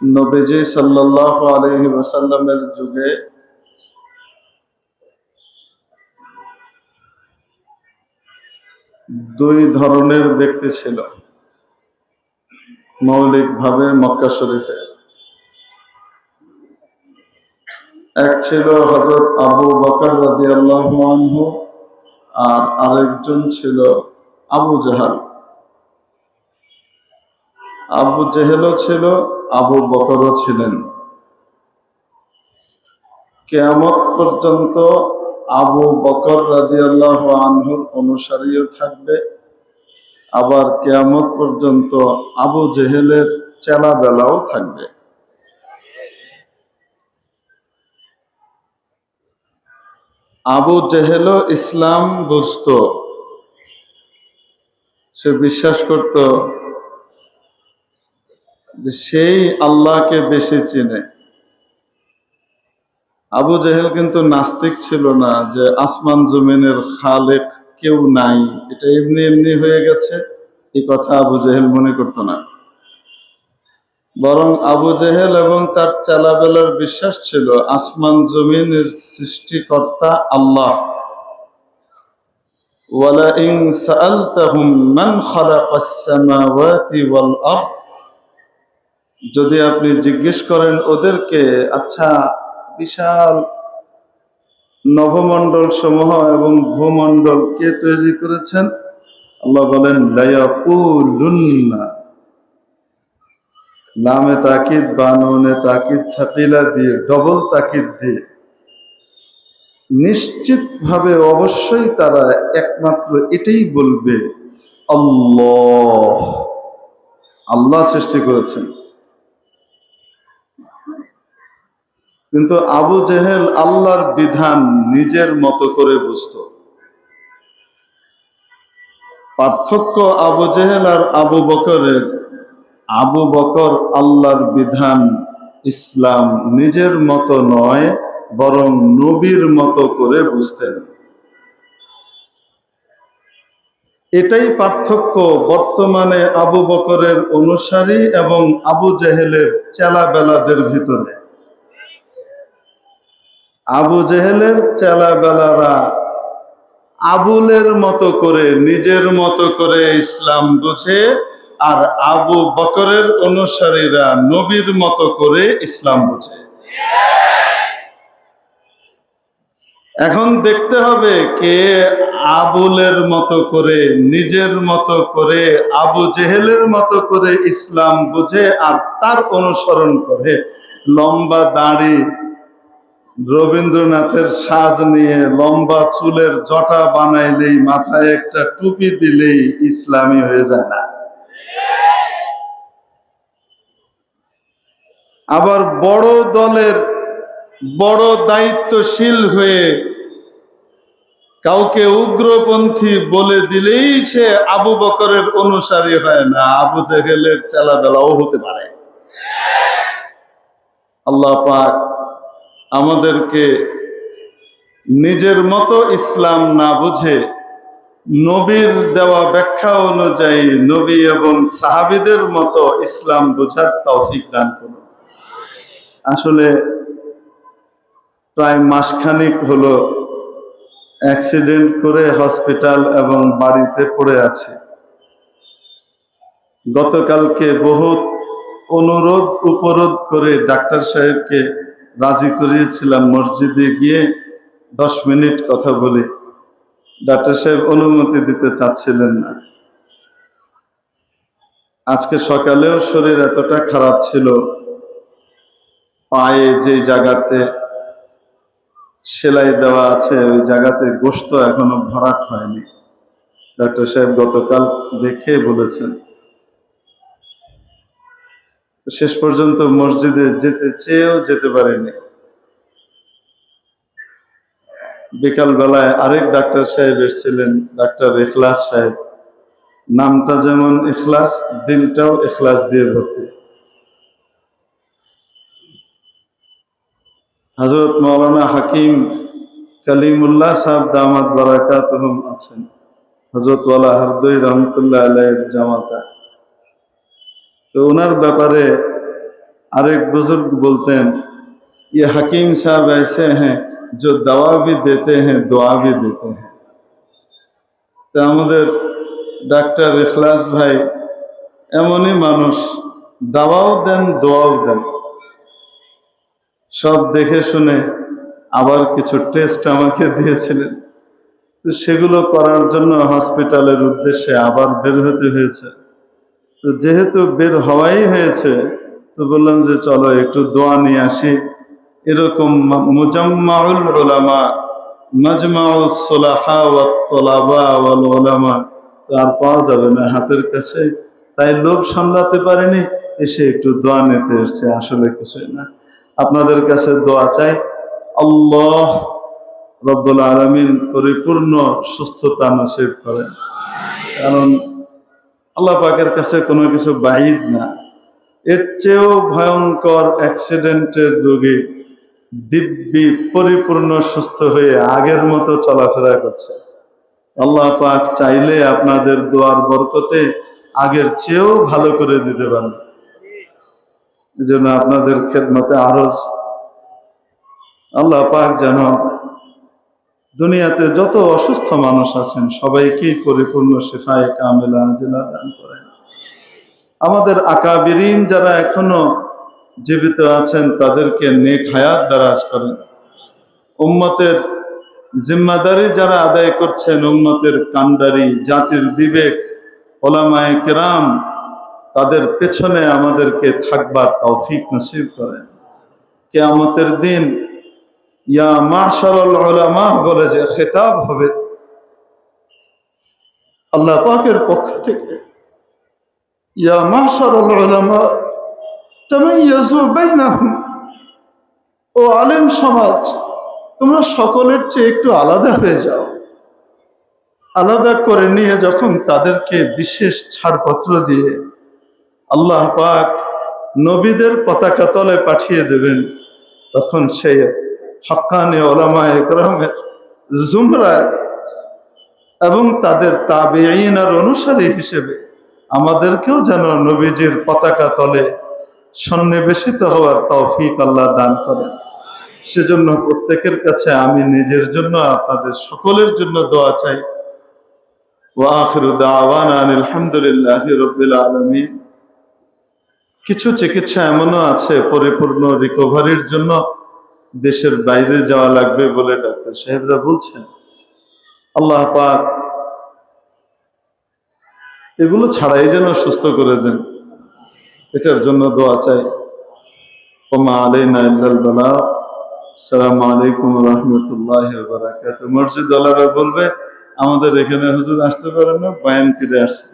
নবীজি সাল্লাহ আলহি ওসাল্লামের যুগে দুই ধরনের ব্যক্তি ছিল। মৌলিকভাবে মক্কা শরীফে। এক ছিল হজরত আবু বকর রাজি আল্লাহ আনহু আর আরেকজন ছিল আবু জাহাল। আবু জেহেলও ছিল আবু বকরও ছিলেন। কেয়ামত পর্যন্ত আবু বকর রাজি আল্লাহ আনহুর অনুসারীও থাকবে। আবার কেয়ামত পর্যন্ত আবু জেহেলের চেলা বেলাও থাকবে। আবু জেহেলও ইসলাম বুঝত। সে বিশ্বাস করত সেই আল্লাহকে বেশি চিনে। আবু জাহেল কিন্তু নাস্তিক ছিল না যে আসমান জমিনের খালেক কেউ নাই। এটা এমনি এমনি হয়ে গেছে, এই কথা আবু জাহেল মনে করত না। বরং আবু জেহেল এবং তার চালাবেলার বিশ্বাস ছিল আসমান জমিনের সৃষ্টিকর্তা আল্লাহ। ওয়ালা ইন সাআলতাহুম মান খালাকাস সামাওয়াতি ওয়াল আরদ। যদি আপনি জিজ্ঞেস করেন ওদেরকে আচ্ছা বিশাল নভমণ্ডল সমূহ এবং ভূমণ্ডল কে তৈরি করেছেন? আল্লাহ বলেন, লায়াকুলুন্না। নামে তাকিদ, বাননে তাকিদ, ছাতিলা দিয়ে, ডবল তাকিদ দিয়ে। নিশ্চিত ভাবে অবশ্যই তারা একমাত্র এটাই বলবে, আল্লাহ। আল্লাহ সৃষ্টি করেছেন। কিন্তু আবু জেহেল আল্লাহর বিধান নিজের মতো করে বুঝত। পার্থক্য আবু জেহেল আর আবু বকরের। আবু বকর আল্লাহর বিধান ইসলাম নিজের মতো নয়, বরং নবীর মতো করে বুঝতেন। এটাই পার্থক্য বর্তমানে আবু বকরের অনুসারী এবং আবু জেহেলের চেলাবেলাদের ভিতরে। আবু জেহেলের চেলাবেলারা আবুলের মতো করে, নিজের মতো করে ইসলাম বুঝে আর আবু বকরের অনুসারীরা নবীর মতো করে ইসলাম বুঝে। এখন দেখতে হবে কে আবুলের মতো করে, নিজের মতো করে, আবু জেহেলের মতো করে ইসলাম বুঝে আর তার অনুসরণ করে। লম্বা দাড়ি রবীন্দ্রনাথের সাজ নিয়ে লম্বা চুলের জটা বানাইলেই মাথায় একটা টুপি দিলেই ইসলামী হয়ে যায় না। আবার বড় দলের বড় দায়িত্বশীল হয়ে কাউকে উগ্রপন্থী বলে দিলেই সে আবু বকরের অনুসারী হয় না, আবু জেহেলের চেলাবেলাও হতে পারে। আল্লাহ পাক আমাদেরকে নিজের মতো ইসলাম না বুঝে নবীর দেওয়া ব্যাখ্যা অনুযায়ী নবী এবং সাহাবিদের মতো ইসলাম বোঝার তৌফিক দান করুন। আসলে প্রায় মাসখানিক হলো অ্যাক্সিডেন্ট করে হসপিটাল এবং বাড়িতে পড়ে আছে। গতকালকে বহুত অনুরোধ, উপরোধ করে ডাক্তার সাহেবকে রাজি করিয়েছিলাম মসজিদে গিয়ে দশ মিনিট কথা বলি। ডাক্তার সাহেব অনুমতি দিতে চাচ্ছিলেন না। আজকে সকালেও শরীর এতটা খারাপ ছিল, পায়ে যে জায়গাতে সেলাই দেওয়া আছে, ওই জায়গাতে গোস্ত এখনও ভরাট হয়নি। ডাক্তার সাহেব গতকাল দেখে বলেছেন। শেষ পর্যন্ত মসজিদে যেতে চেয়েও যেতে পারেনি। বিকাল বেলায় আরেক ডাক্তার সাহেব এসেছিলেন, ডাক্তার ইখলাস সাহেব। নামটা যেমন ইখলাস দিলটাও ইখলাস দিয়ে ভর্তি। হজরত মৌলানা হাকিম কালিমুল্লাহ সাহেব দামাত বারাকাত আছেন। হজরত ওয়ালা রহমতুল্লাহ আলাইয়ের জামাতা। তো ওনার ব্যাপারে अरेक बुजुर्ग बोलते हैं ये हकीम साहब ऐसे हैं जो दवा भी देते हैं दुआ भी देते हैं তো আমাদের ডাক্তার ইখলাস ভাই এমনই মানুষ দাওয়াও দেন দোয়াও দেন সব দেখে শুনে আবার কিছু টেস্ট আমাকে দিয়েছিলেন তো সেগুলো করার জন্য হসপিটালের উদ্দেশ্যে আবার বের হতে হয়েছে তো যেহেতু বের হওয়াই হয়েছে, তো বললাম যে চলো একটু দোয়া নিয়ে আসি। এরকম মুজাম্মাউল ওলামা মাজমাউল সোলাহা ওয়াত তোলাবা ওয়াল ওলামা আর পাওয়া যাবে না হাতের কাছে। তাই লোভ সামলাতে পারেনি, এসে একটু দোয়া নিতে এসছে, আসলে কিছুই না। আপনাদের কাছে দোয়া চাই, আল্লাহ রব্বুল আলমিন পরিপূর্ণ সুস্থতা নসিব করেন। কারণ আল্লাহ পাকের কাছে কোনো কিছু বাহিদ না। এর চেয়েও ভয়ঙ্কর অ্যাক্সিডেন্টের রোগী দিব্যি, পরিপূর্ণ, সুস্থ হয়ে আগের মতো চলাফেরা করছে। আল্লাহ পাক চাইলে আপনাদের দোয়ার বরকতে আগের চেয়েও ভালো করে দিতে পারেন। এই জন্য আপনাদের খেদমতে আরজ। আল্লাহ পাক যেন দুনিয়াতে যত অসুস্থ মানুষ আছেন সবাইকেই পরিপূর্ণ শেফায় কামেলা আজিলা দান করেন? আমাদের আকাবিরিন যারা এখনও জীবিত আছেন, তাদেরকে নেক হায়াত দারাজ করেন। উম্মতের জিম্মাদারি যারা আদায় করছেন, উম্মতের কান্ডারি জাতির বিবেক, ওলামায়ে কেরাম, তাদের পেছনে আমাদেরকে থাকবার তৌফিক নসিব করেন। কেয়ামতের দিন ইয়া বলে যে খেতাব হবে। আল্লাহ পাকের পক্ষ থেকে ইয়া ও আলেম সমাজ, তোমরা সকলের চেয়ে একটু আলাদা হয়ে যাও। আলাদা করে নিয়ে যখন তাদেরকে বিশেষ ছাড়পত্র দিয়ে আল্লাহ পাক নবীদের পতাকা তলে পাঠিয়ে দেবেন, তখন সেই হকানি ওলামা একরমের জুমরায় এবং তাদের তাবেইন আর অনুসারী হিসেবে আমাদেরকেও যেন নবীজির পতাকা তলে সন্নিবেশিত হওয়ার তৌফিক আল্লাহ দান করেন। সেজন্য প্রত্যেকের কাছে আমি নিজের জন্য, আপনাদের সকলের জন্য দোয়া চাই। আলহামদুলিল্লাহ রবিল আলমী কিছু চিকিৎসা এমনও আছে পরিপূর্ণ রিকভারির জন্য। দেশের বাইরে যাওয়া লাগবে বলে ডাক্তার সাহেবরা বলছেন। আল্লাহ পাক এগুলো ছাড়াই যেন সুস্থ করে দেন। এটার জন্য দোয়া চাই। ওমা আলাইনা ইল্লাল বালা। আসসালামু আলাইকুম রহমতুল্লাহ বারাকাত মসজিদ ওয়ালারা বলবে, আমাদের এখানে হুজুর আসতে পারেন না, বায়ান ফিরে আসছে